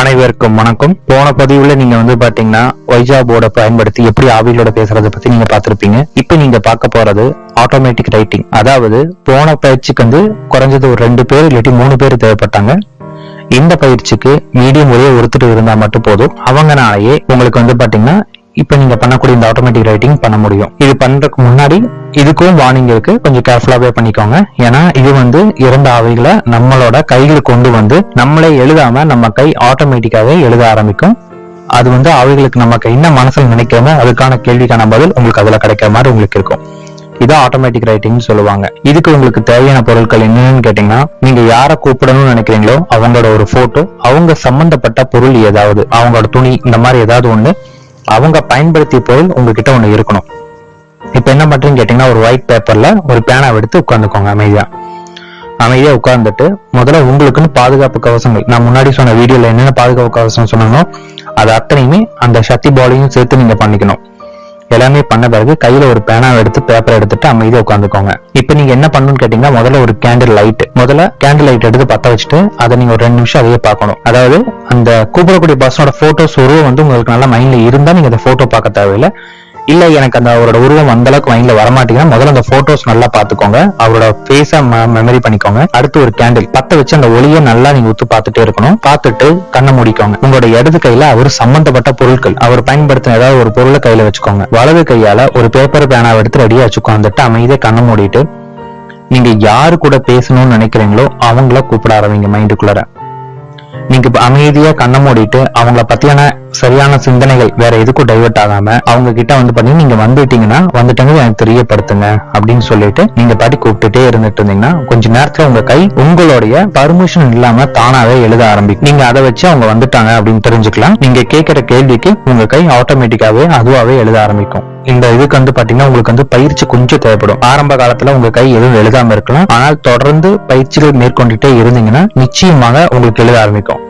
அனைவருக்கும் வணக்கம். போன பதிவுல நீங்க வந்து பாத்தீங்கன்னா வைஜா போர்டை பயன்படுத்தி எப்படி ஆவிகளோட பேசுறதை பத்தி நீங்க பார்த்திருப்பீங்க. இப்போ நீங்க பார்க்க போறது ஆட்டோமேட்டிக் ரைட்டிங் அதாவது போன பயிற்சிக்கு வந்து குறைஞ்சது ஒரு ரெண்டு பேர் இல்லாட்டி மூணு பேர் தேவைப்பட்டாங்க. இந்த பயிற்சிக்கு மீடியம் ஒரே ஒருத்தர் இருந்தா மட்டும் போதும். அவங்கனாலேயே உங்களுக்கு வந்து பாத்தீங்கன்னா இப்ப நீங்க பண்ணக்கூடிய இந்த ஆட்டோமேட்டிக் ரைட்டிங் பண்ண முடியும். இது பண்றதுக்கு முன்னாடி இதுக்கும் வார்னிங் இருக்கு. கொஞ்சம் கேர்ஃபுல்லாவே பண்ணிக்கோங்க. ஏன்னா இது வந்து இறந்த ஆவைகளை நம்மளோட கையில் கொண்டு வந்து நம்மளே எழுதாம நம்ம கை ஆட்டோமேட்டிக்காவே எழுத ஆரம்பிக்கும். அது வந்து அவைகளுக்கு நமக்கு என்ன மனசில் நினைக்கிறோமோ அதுக்கான கேள்விக்கான பதில் உங்களுக்கு அதுல கிடைக்கிற மாதிரி உங்களுக்கு இருக்கும். இது ஆட்டோமேட்டிக் ரைட்டிங்னு சொல்லுவாங்க. இதுக்கு உங்களுக்கு தேவையான பொருட்கள் என்னன்னு கேட்டீங்கன்னா நீங்க யாரை கூப்பிடணும்னு நினைக்கிறீங்களோ அவங்களோட ஒரு போட்டோ அவங்க சம்பந்தப்பட்ட பொருள் ஏதாவது அவங்களோட துணி இந்த மாதிரி ஏதாவது ஒன்று அவங்க பயன்படுத்திய பொருள் உங்ககிட்ட ஒண்ணு இருக்கணும். இப்போ என்ன பண்ணுறீங்கன்னு கேட்டிங்கன்னா ஒரு ஒயிட் பேப்பர்ல ஒரு பேனா எடுத்து உட்காந்துக்கோங்க அமைதியாக அமைதியா உட்கார்ந்துட்டு முதல்ல உங்களுக்குன்னு பாதுகாப்பு கவசங்கள். நான் முன்னாடி சொன்ன வீடியோல என்னென்ன பாதுகாப்பு கவசம் சொன்னனோ அது அத்தனையுமே அந்த சக்தி பாலையும் சேர்த்து நீங்க பண்ணிக்கணும். எல்லாமே பண்ண பிறகு கையில ஒரு பேனாவை எடுத்து பேப்பர் எடுத்துட்டு அமைதியா உட்காந்துக்கோங்க. இப்போ நீங்க என்ன பண்ணணும்னு கேட்டீங்கன்னா முதல்ல ஒரு கேண்டில் லைட் முதல்ல கேண்டில் லைட் எடுத்து பத்த வச்சுட்டு அதை நீங்க ஒரு ரெண்டு நிமிஷம் அதையே பார்க்கணும். அதாவது அந்த கூப்பிடக்கூடிய பர்சனோட போட்டோஸ் உருவம் வந்து உங்களுக்கு நல்லா மைண்ட்ல இருந்தா நீங்க அந்த போட்டோ பார்க்க தேவையில்லை. இல்ல எனக்கு அந்த அவரோட உருவம் அந்த அளவுக்கு மைண்ட்ல வரமாட்டேங்குன்னா முதல்ல அந்த போட்டோஸ் நல்லா பாத்துக்கோங்க அவரோட ஃபேஸ மெமரி பண்ணிக்கோங்க. அடுத்து ஒரு கேண்டில் பத்த வச்சு அந்த ஒளியை நல்லா நீங்க உத்து பார்த்துட்டே இருக்கணும். பார்த்துட்டு கண்ணை மூடிக்கோங்க. உங்களோட இடது கையில அவர் சம்பந்தப்பட்ட பொருட்கள். அவர் பயன்படுத்தின ஏதாவது ஒரு பொருளை கையில வச்சுக்கோங்க. வலது கையால ஒரு பேப்பர் பேனாவை எடுத்து ரெடியா வச்சுக்கோந்துட்டு அமைதியா கண்ணை மூடிட்டு நீங்க யாரு கூட பேசணும்னு நினைக்கிறீங்களோ அவங்கள கூப்பிட ஆரம்பிங்க மைண்டுக்குள்ளார நீங்க அமைதியா கண்ணை மூடிட்டு அவங்கள பத்தியான சரியான சிந்தனைகள் வேற எதுக்கும் டைவர்ட் ஆகாம அவங்க கிட்ட வந்து பண்ணி நீங்க வந்துட்டீங்கன்னா வந்துட்டாங்க எனக்கு தெரியப்படுத்துங்க அப்படின்னு சொல்லிட்டு நீங்க பாட்டி கூப்பிட்டுட்டே இருந்துட்டு இருந்தீங்கன்னா கொஞ்ச நேரத்துல உங்க கை உங்களுடைய பர்மிஷன் இல்லாம தானாவே எழுத ஆரம்பிக்கும். நீங்க அதை வச்சு அவங்க வந்துட்டாங்க அப்படின்னு தெரிஞ்சுக்கலாம். நீங்க கேட்கிற கேள்விக்கு உங்க கை ஆட்டோமேட்டிக்காவே அதுவாவே எழுத ஆரம்பிக்கும். இந்த இதுக்கு வந்து பாத்தீங்கன்னா உங்களுக்கு வந்து பயிற்சி கொஞ்சம் தேவைப்படும். ஆரம்ப காலத்துல உங்க கை எதுவும் எழுதாம இருக்கலாம். ஆனால் தொடர்ந்து பயிற்சிகள் மேற்கொண்டுட்டே இருந்தீங்கன்னா நிச்சயமாக உங்களுக்கு எழுத ஆரம்பிக்கும்.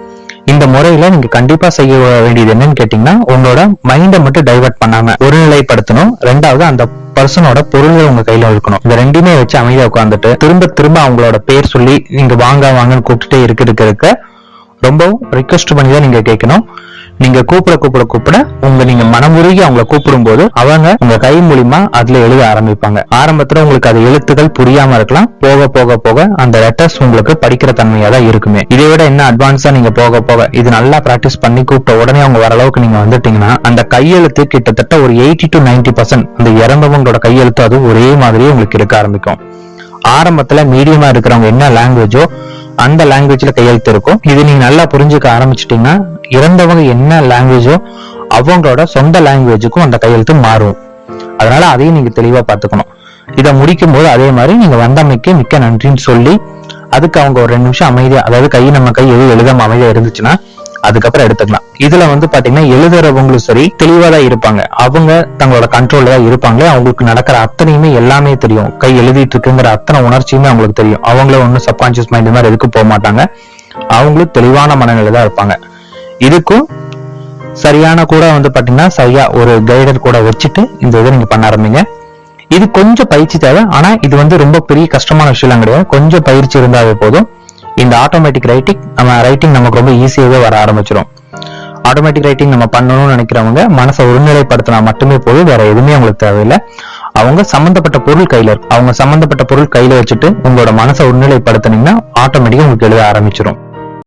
இந்த முறையில நீங்க கண்டிப்பா செய்ய வேண்டியது என்னன்னு கேட்டீங்கன்னா உங்களோட மைண்டை மட்டும் டைவர்ட் பண்ணாம ஒருநிலைப்படுத்தணும். ரெண்டாவது அந்த பர்சனோட பொருள்கள் உங்க கையில இருக்கணும். இந்த ரெண்டுமே வச்சு அமைதியா உட்காந்துட்டு திரும்ப திரும்ப அவங்களோட பேர் சொல்லி நீங்க வாங்க வாங்கன்னு கூப்பிட்டுட்டே இருக்க இருக்க இருக்க ரொம்பவும் ரிக்வெஸ்ட் பண்ணி தான் நீங்க கேட்கணும். நீங்க கூப்பிட கூப்பிட கூப்பிட உங்க நீங்க மனமுருகி அவங்கள கூப்பிடும் போது அவங்க உங்க கை மூலியமா அதுல எழுத ஆரம்பிப்பாங்க. ஆரம்பத்துல உங்களுக்கு அது எழுத்துக்கள் புரியாம இருக்கலாம். போக போக போக அந்த லெட்டர்ஸ் உங்களுக்கு படிக்கிற தன்மையா தான் இருக்குமே. இதை விட என்ன அட்வான்ஸா நீங்க போக போக இது நல்லா பிராக்டிஸ் பண்ணி கூப்பிட்ட உடனே அவங்க வர அளவுக்கு நீங்க வந்துட்டீங்கன்னா அந்த கையெழுத்து கிட்டத்தட்ட ஒரு எயிட்டி டு நைன்டி பர்சன்ட் அந்த இறந்தவங்களோட கையெழுத்து அது ஒரே மாதிரியே உங்களுக்கு இருக்க ஆரம்பிக்கும். ஆரம்பத்துல மீடியமா இருக்கிறவங்க என்ன லாங்குவேஜோ அந்த லாங்குவேஜ்ல கையெழுத்து இருக்கும். இது நீங்க நல்லா புரிஞ்சுக்க ஆரம்பிச்சிட்டீங்கன்னா இறந்தவங்க என்ன லாங்குவேஜோ அவங்களோட சொந்த லாங்குவேஜுக்கும் அந்த கையெழுத்து மாறும். அதனால அதையும் நீங்க தெளிவா பாத்துக்கணும் இதை முடிக்கும் போது அதே மாதிரி நீங்க வந்தமைக்கு மிக்க நன்றின்னு சொல்லி அதுக்கு அவங்க ஒரு ரெண்டு நிமிஷம் அமைதியா அதாவது கை நம்ம கை எது எழுதாம அமைதியா இருந்துச்சுன்னா அதுக்கப்புறம் எடுத்துக்கலாம். இதுல வந்து பாத்தீங்கன்னா எழுதுறவங்களும் சரி தெளிவா தான் இருப்பாங்க. அவங்க தங்களோட கண்ட்ரோல்ல தான் இருப்பாங்களே அவங்களுக்கு நடக்கிற அத்தனையுமே எல்லாமே தெரியும். கை எழுதிட்டு இருக்குங்கிற அத்தனை உணர்ச்சியுமே அவங்களுக்கு தெரியும். அவங்களும் ஒன்றும் சப்கான்சியஸ் மைண்ட் மாதிரி எதுக்கு போக மாட்டாங்க. அவங்களும் தெளிவான மனநிலை தான் இருப்பாங்க. இதுக்கும் சரியான கூட வந்து பாத்தீங்கன்னா சரியா ஒரு கைடர் கூட வச்சுட்டு இந்த இதை நீங்க பண்ண ஆரம்பிங்க. இது கொஞ்சம் பயிற்சி தேவை. ஆனா இது வந்து ரொம்ப பெரிய கஷ்டமான விஷயம் கிடையாது. கொஞ்சம் பயிற்சி இருந்தாவே போதும். இந்த ஆட்டோமேட்டிக் ரைட்டிங் நம்ம ரைட்டிங் நமக்கு ரொம்ப ஈஸியாகவே வர ஆரம்பிச்சிடும் ஆட்டோமேட்டிக் ரைட்டிங் நம்ம பண்ணணும்னு நினைக்கிறவங்க மனசை ஒருநிலைப்படுத்தினா மட்டுமே போதும் வேற எதுவுமே அவங்களுக்கு தேவையில்லை. அவங்க சம்பந்தப்பட்ட பொருள் கையில இருக்கு. அவங்க சம்பந்தப்பட்ட பொருள் கையில வச்சுட்டு உங்களோட மனசை ஒருநிலைப்படுத்தினீங்கன்னா ஆட்டோமேட்டிக்கா உங்களுக்கு எழுத ஆரம்பிச்சிடும்